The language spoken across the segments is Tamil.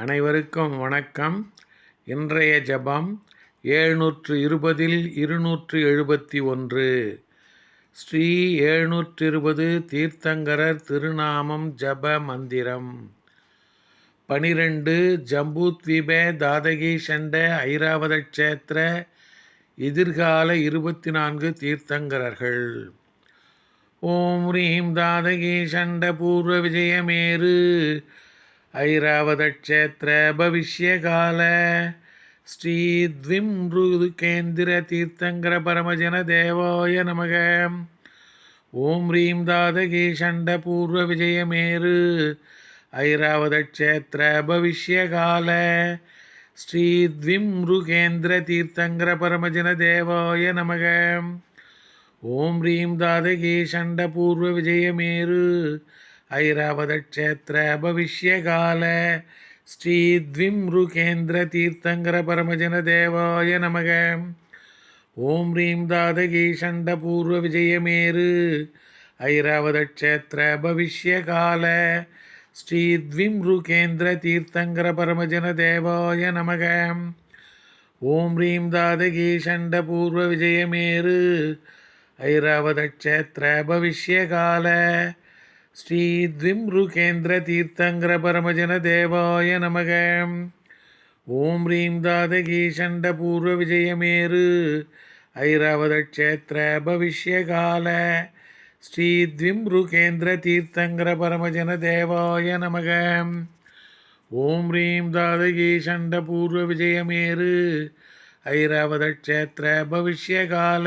அனைவருக்கும் வணக்கம். இன்றைய ஜபம் ஏழ்நூற்று இருபதில் இருநூற்று எழுபத்தி ஒன்று ஸ்ரீ எழுநூற்று இருபது தீர்த்தங்கரர் திருநாமம் ஜப மந்திரம். பனிரெண்டு ஜம்பூத்வீப தாதகி சண்ட ஐராவத க்ஷேத்திர எதிர்கால இருபத்தி நான்கு தீர்த்தங்கரர்கள். ஓம் ரீம் தாதகி சண்ட பூர்வ விஜயமேரு ஐராவதக்ஷேத்திர பவிஷ்யகால. ஸ்ரீ த்விம்ருதுகேந்திர தீர்த்தங்கர பரமஜன தேவாய நமக. ஓம் ரீம் தாதகி சண்ட பூர்வ விஜயமேரு. ஐராவதக்ஷேத்திர பவிஷ்யகால. ஸ்ரீ த்விம்ருகேந்திர தீர்த்தங்கர பரமஜன தேவாய நமக. ஓம் ரீம் தாதகி சண்ட பூர்வ விஜயமேரு. ஐராவதக்ஷேத்திர பவிஷ்யகால ஸ்ரீ த்விம்ருகேந்திர தீர்த்தங்கர பரமஜன தேவாய நமக. ஓம் ரீம் தாதகி சண்ட பூர்வ விஜயமேரு ஐராவதக்ஷேத்திர பவிஷ்யகால ஸ்ரீ த்விம்ருகேந்திர தீர்த்தங்கர பரமஜன தேவாய நமக. ஓம் ரீம் தாதகி சண்ட பூர்வ விஜயமேரு ஐராவதக்ஷேத்திர பவிஷ்யகால ஸ்ரீ த்விம்ருகேந்திர தீர்த்தங்கர பரமஜன தேவாய நமக. ஓம் ரீம் தாதகி சண்ட பூர்வ விஜயமேரு ஐராவதக்ஷேத்திர பவிஷ்யகால. ஸ்ரீ த்விம்ருகேந்திர தீர்த்தங்கர பரமஜன தேவாய நமக. ஓம் ரீம் தாதகி சண்ட பூர்வ விஜயமேரு ஐராவதக்ஷேத்திர பவிஷ்யகால சண்ட பூர்வ விஜயமேரு ஐராவதக்ஷேத்திர பவிஷ்யகால.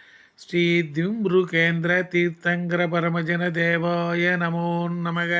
ஐராவதக்ஷேத்திர ஸ்ரீ த்விம்ருகேந்திர தீர்த்தங்கர பரமஜன தேவாய நமோ நமக.